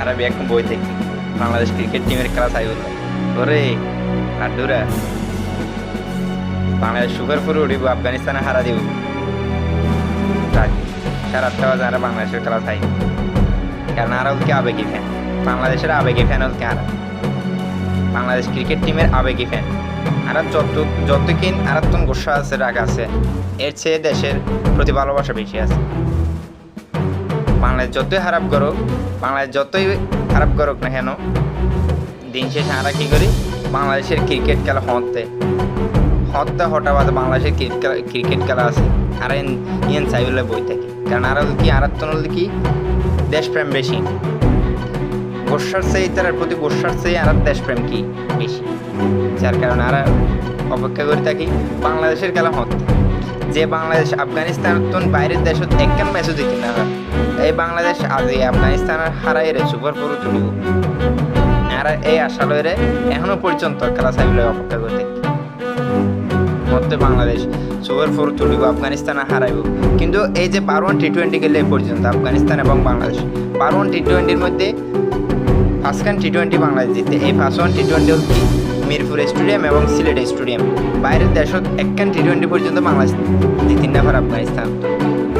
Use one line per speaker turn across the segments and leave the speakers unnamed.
আর এখন বই দেখি বাংলাদেশ ক্রিকেট টিমের খেলা চাই বলল ওরে আড্ডুরা বাংলাদেশ সুপার ফোর উঠিব, আফগানিস্তানে হারা দিব। সাড়ে আটটা বাজে আর বাংলাদেশের খেলা চাই কারণ আর কি আবেগী ফ্যান বাংলাদেশের আবেগী ফ্যান হল আর? বাংলাদেশ ক্রিকেট টিমের আবেগী ফ্যান আর যত যতকিন আর তুমি গোসা আছে, রাগ আছে, এর চেয়ে দেশের প্রতি ভালোবাসা বেশি আছে। বাংলাদেশ যতই খারাপ করুক বাংলাদেশ যতই খারাপ করুক না কেন, দিন শেষে আমরা কী করি? বাংলাদেশের ক্রিকেট খেলা হতে হত্যা হঠাৎ বাদে বাংলাদেশের ক্রিকেট খেলা আছে, আর ইয়েন চাইলে বই থাকে। কারণ আর কি আর কি? দেশপ্রেম বেশি। গোসার চেয়ে তার প্রতি গোসার চেয়ে আর দেশপ্রেম কি? বেশি। যার কারণে আর অপেক্ষা করে থাকি, বাংলাদেশের খেলা হতে। যে বাংলাদেশ, আফগানিস্তান বাইরের দেশত একখান ম্যাচও জিতি না এই বাংলাদেশ আজ আফগানিস্তানের হারাই রে সুপার ফোর তুলিব। আর এই আশা লইরে এখনও পর্যন্ত খেলা চাইলে অপেক্ষা করে থাকি মধ্যে বাংলাদেশ সুপার ফোর তুলিব আফগানিস্তানে হারাইব। কিন্তু এই যে বারো টি টোয়েন্টি গেলে পর্যন্ত আফগানিস্তান এবং বাংলাদেশ। বারো টি টোয়েন্টির মধ্যে ফার্স্টখান টি টোয়েন্টি বাংলাদেশ জিতে। এই ফার্স্ট ওয়ান টি টোয়েন্টি কি? মিরপুর স্টেডিয়াম এবং সিলেট স্টেডিয়াম। বাইরের দেশত একখান টি টোয়েন্টি পর্যন্ত বাংলাদেশ জিতিন না পারে আফগানিস্তান।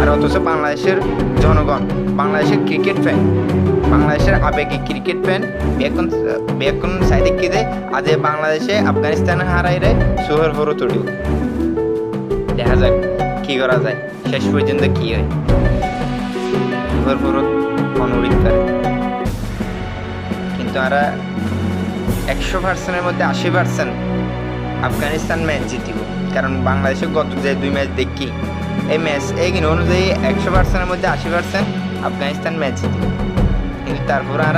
আর অথচ বাংলাদেশের জনগণ, বাংলাদেশের ক্রিকেট ফ্যান বাংলাদেশের আবেগী ক্রিকেট ফ্যান বেকন বেকন সাইডে কি দেয় আজ বাংলাদেশে আফগানিস্তানে হারাই রে সুহর ফরো তড়িও দেখা যাক কি করা যায়, শেষ পর্যন্ত কি হয়। সুহর ফরো অনুরোধ কিন্তু আমরা একশো পার্সেন্টের মধ্যে আশি পার্সেন্ট আফগানিস্তান ম্যাচ জিতিব। কারণ বাংলাদেশে গত যে দুই ম্যাচ দেখি এই ম্যাচ এই কিনা অনুযায়ী একশো পার্সেন্টের মধ্যে আশি পার্সেন্ট আফগানিস্তান ম্যাচ জিতিব কিন্তু তারপরে আর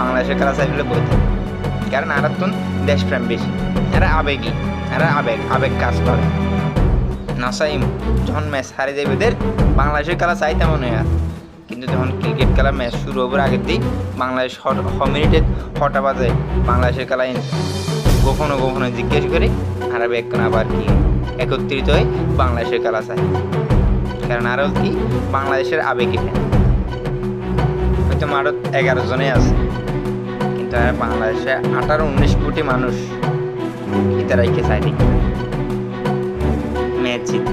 বাংলাদেশের খেলা চাইলে থাকি কারণ আর তো দেশপ্রেম বেশি। এরা আবেগী। এরা আবেগ আবেগ কাজ করে। নাসাইম, যখন ম্যাচ হারে যাবে এদের বাংলাদেশের খেলা চাইতে মনে হয় কিন্তু যখন ক্রিকেট খেলা ম্যাচ শুরু হবার আগের দিই বাংলাদেশ ছ মিনিটে হটা বাজে বাংলাদেশের খেলা কখনো কখনো জিজ্ঞেস করি, আর এখন আবার কি? একত্রিত হয়ে বাংলাদেশের খেলা চাই কারণ আরও কি, বাংলাদেশের আবেগী ফ্যান হয়তো মারত এগারো জনে আছে। কিন্তু বাংলাদেশে আঠারো, উনিশ কোটি মানুষ ইতারাইকে চাই দেখি ম্যাচ জিতে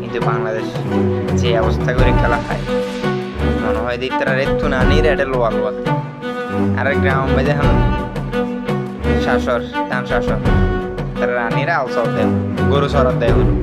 কিন্তু বাংলাদেশ যে অবস্থা করে খেলা খায়, মনে হয় যে তারা রেতু না নিয়ে এটা লোয়াল লোয়াল আর গ্রাম বাজে এখন শাসর ধান শাসর రాని అవసరం గురు స్వరదేవుడు